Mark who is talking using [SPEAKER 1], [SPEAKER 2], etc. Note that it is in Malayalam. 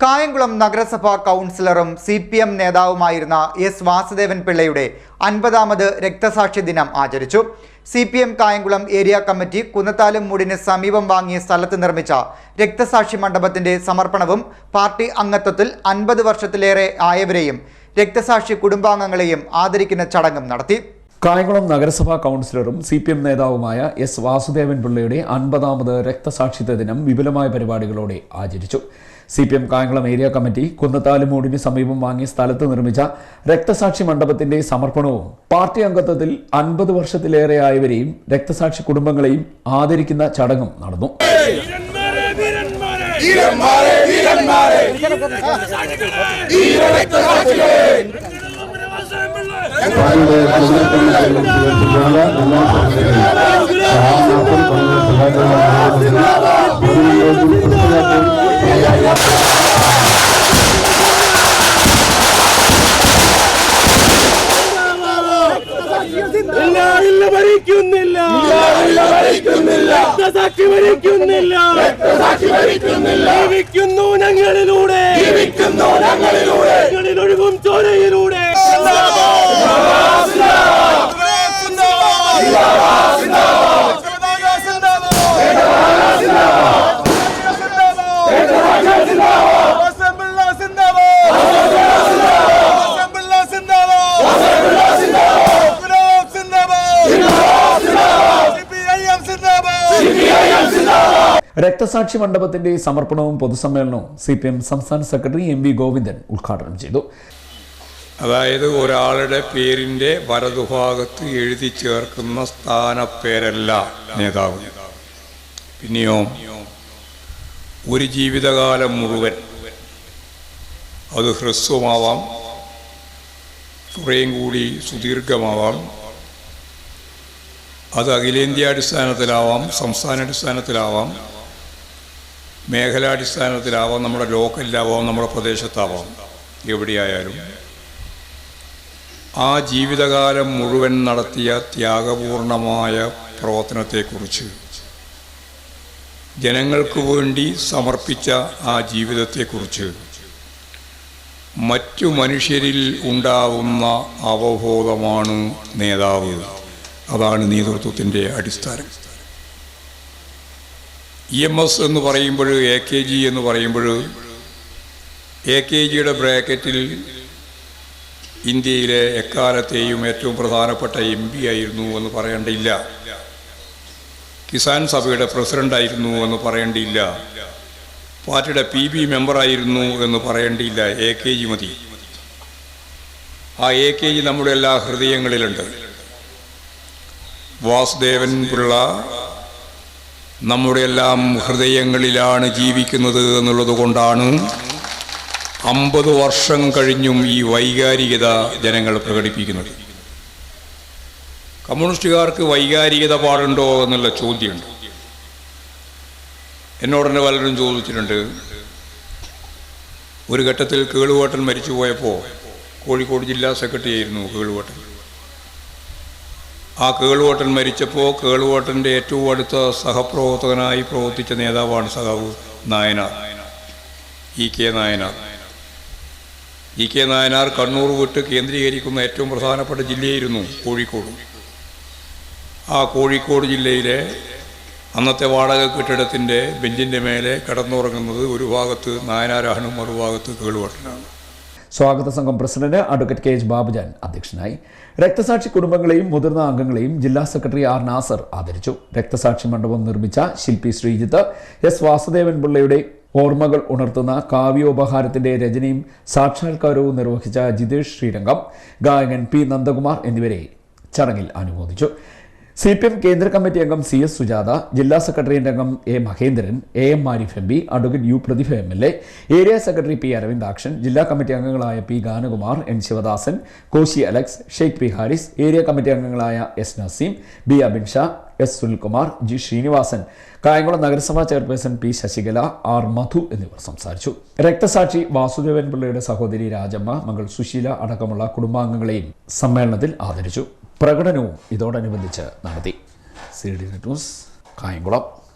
[SPEAKER 1] കായംകുളം നഗരസഭാ കൗൺസിലറും സി പി എം നേതാവുമായിരുന്ന എസ് വാസുദേവൻ പിള്ളയുടെ അൻപതാമത് രക്തസാക്ഷി ദിനം ആചരിച്ചു. C P M Kayamkulam area committee കുന്നത്താലും മൂടിന് സമീപം വാങ്ങിയ സ്ഥലത്ത് നിർമ്മിച്ച രക്തസാക്ഷി മണ്ഡപത്തിന്റെ സമർപ്പണവും പാർട്ടി അംഗത്വത്തിൽ അൻപത് വർഷത്തിലേറെ ആയവരെയും രക്തസാക്ഷി കുടുംബാംഗങ്ങളെയും ആദരിക്കുന്ന ചടങ്ങും നടത്തി.
[SPEAKER 2] കായംകുളം നഗരസഭാ കൗൺസിലറും സി പി എം നേതാവുമായ എസ് വാസുദേവൻ പിള്ളയുടെ അൻപതാമത് രക്തസാക്ഷിത്വ ദിനം വിപുലമായ പരിപാടികളോടെ ആചരിച്ചു. C P M Kayamkulam area committee കുന്നത്താലുമൂടിന് സമീപം വാങ്ങിയ സ്ഥലത്ത് നിർമ്മിച്ച രക്തസാക്ഷി മണ്ഡപത്തിന്റെ സമർപ്പണവും പാർട്ടി അംഗത്വത്തിൽ അൻപത് വർഷത്തിലേറെ ആയവരെയും രക്തസാക്ഷി കുടുംബങ്ങളെയും ആദരിക്കുന്ന ചടങ്ങും നടന്നു.
[SPEAKER 3] വീരന്മാരെ ഇല്ല ഭരിക്കുന്നില്ല.
[SPEAKER 4] ഭരിക്കുന്നില്ല.
[SPEAKER 3] ഭരിക്കുന്നില്ല
[SPEAKER 4] ഭരിക്കുന്നില്ല.
[SPEAKER 3] ജീവിക്കുന്നു
[SPEAKER 2] രക്തസാക്ഷി മണ്ഡപത്തിന്റെ സമർപ്പണവും പൊതുസമ്മേളനവും സി പി എം സംസ്ഥാന സെക്രട്ടറി എം വി ഗോവിന്ദൻ ഉദ്ഘാടനം ചെയ്തു.
[SPEAKER 5] അതായത് ഒരാളുടെ പേരിന്റെ വലതുഭാഗത്ത് എഴുതി ചേർക്കുന്ന സ്ഥാനപ്പേരല്ല നേതാവ്. പിന്നെയോ ഒരു ജീവിതകാലം മുഴുവൻ അത് ഹ്രസ്വമാവാം കുറേയും കൂടി സുദീർഘമാവാം അത് അഖിലേന്ത്യാടിസ്ഥാനത്തിലാവാം സംസ്ഥാനാടിസ്ഥാനത്തിലാവാം മേഖലാടിസ്ഥാനത്തിലാവാം നമ്മുടെ ലോക്കലിലാവാം നമ്മുടെ പ്രദേശത്താവാം. എവിടെയായാലും. ആ ജീവിതകാലം മുഴുവൻ നടത്തിയ ത്യാഗപൂർണമായ പ്രവർത്തനത്തെക്കുറിച്ച് ജനങ്ങൾക്ക് വേണ്ടി സമർപ്പിച്ച ആ ജീവിതത്തെക്കുറിച്ച് മറ്റു മനുഷ്യരിൽ ഉണ്ടാവുന്ന അവബോധമാണ് നേതാവ്. അതാണ് നേതൃത്വത്തിന്റെ അടിസ്ഥാനം. ഇ എം എസ് എന്ന് പറയുമ്പോൾ എ കെ ജി എന്ന് പറയുമ്പോൾ എ കെ ജിയുടെ ബ്രാക്കറ്റിൽ ഇന്ത്യയിലെ എക്കാലത്തെയും ഏറ്റവും പ്രധാനപ്പെട്ട എം പി ആയിരുന്നു എന്ന് പറയേണ്ടിയില്ല. കിസാൻ സഭയുടെ പ്രസിഡന്റായിരുന്നു എന്ന് പറയേണ്ടിയില്ല. പാർട്ടിയുടെ പി ബി മെമ്പറായിരുന്നു എന്ന് പറയേണ്ടിയില്ല. എ കെ ജി മതി. ആ എ കെ ജി നമ്മുടെ എല്ലാ ഹൃദയങ്ങളിലുണ്ട്. വാസുദേവൻ പിള്ള നമ്മുടെ എല്ലാം ഹൃദയങ്ങളിലാണ് ജീവിക്കുന്നത് എന്നുള്ളത് കൊണ്ടാണ് അമ്പത് വർഷം കഴിഞ്ഞും ഈ വൈകാരികത ജനങ്ങൾ പ്രകടിപ്പിക്കുന്നത്. കമ്മ്യൂണിസ്റ്റുകാർക്ക് വൈകാരികത പാടുണ്ടോ എന്നുള്ള ചോദ്യമുണ്ട്. എന്നോട് തന്നെ പലരും ചോദിച്ചിട്ടുണ്ട് ഒരു ഘട്ടത്തിൽ കേളുവോട്ടൻ മരിച്ചു പോയപ്പോൾ കോഴിക്കോട് ജില്ലാ സെക്രട്ടറി ആയിരുന്നു കേളുവോട്ടൻ. ആ കേളുവോട്ടൻ മരിച്ചപ്പോൾ കേളുവോട്ടന്റെ ഏറ്റവും അടുത്ത സഹപ്രവർത്തകനായി പ്രവർത്തിച്ച നേതാവാണ് സഖാവ് Nayanar. E K Nayanar. E K Nayanar Kannur വിട്ട് കേന്ദ്രീകരിക്കുന്ന ഏറ്റവും പ്രധാനപ്പെട്ട ജില്ലയായിരുന്നു കോഴിക്കോട്. ആ കോഴിക്കോട് ജില്ലയിലെ അന്നത്തെ വാടക കെട്ടിടത്തിന്റെ ബെഞ്ചിന്റെ മേലെ കിടന്നുറങ്ങുന്നത് ഒരു ഭാഗത്ത് നായനാരാണ് മറുഭാഗത്ത് കേളുവട്ടനാണ്.
[SPEAKER 2] സ്വാഗത സംഘം president advocate K H Babujan അധ്യക്ഷനായി. രക്തസാക്ഷി കുടുംബങ്ങളെയും മുതിർന്ന അംഗങ്ങളെയും ജില്ലാ സെക്രട്ടറി ആർ നാസർ ആദരിച്ചു. രക്തസാക്ഷി മണ്ഡപം നിർമ്മിച്ച ശില്പി ശ്രീജിത്ത് എസ് വാസുദേവൻ പിള്ളയുടെ ഓർമ്മകൾ ഉണർത്തുന്ന കാവ്യോപഹാരത്തിന്റെ രചനയും സാക്ഷാത്കാരവും നിർവഹിച്ച ജിതേഷ് ശ്രീരംഗം ഗായകൻ പി നന്ദകുമാർ എന്നിവരെ ചടങ്ങിൽ അനുമോദിച്ചു. സി പി എം കേന്ദ്ര കമ്മിറ്റി അംഗം സി എസ് സുജാത ജില്ലാ സെക്രട്ടേറിയറ്റ് അംഗം A Mahendran A M മാരിഫ് M P advocate U Prathibha M L A area secretary P Aravindakshan ജില്ലാ കമ്മിറ്റി അംഗങ്ങളായ P Ganakumar N Sivadasan Koshy Alex Sheikh P Haris area committee അംഗങ്ങളായ S Naseem B Abin Shah S Sunilkumar G Srinivasan Kayamkulam നഗരസഭാ chairperson P Sasikala R Madhu എന്നിവർ സംസാരിച്ചു. രക്തസാക്ഷി വാസുദേവൻ പിള്ളയുടെ സഹോദരി രാജമ്മ മകൾ സുശീല അടക്കമുള്ള കുടുംബാംഗങ്ങളെയും സമ്മേളനത്തിൽ ആദരിച്ചു. പ്രകടനവും ഇതോടനുബന്ധിച്ച് നടത്തി. C D news Kayamkulam.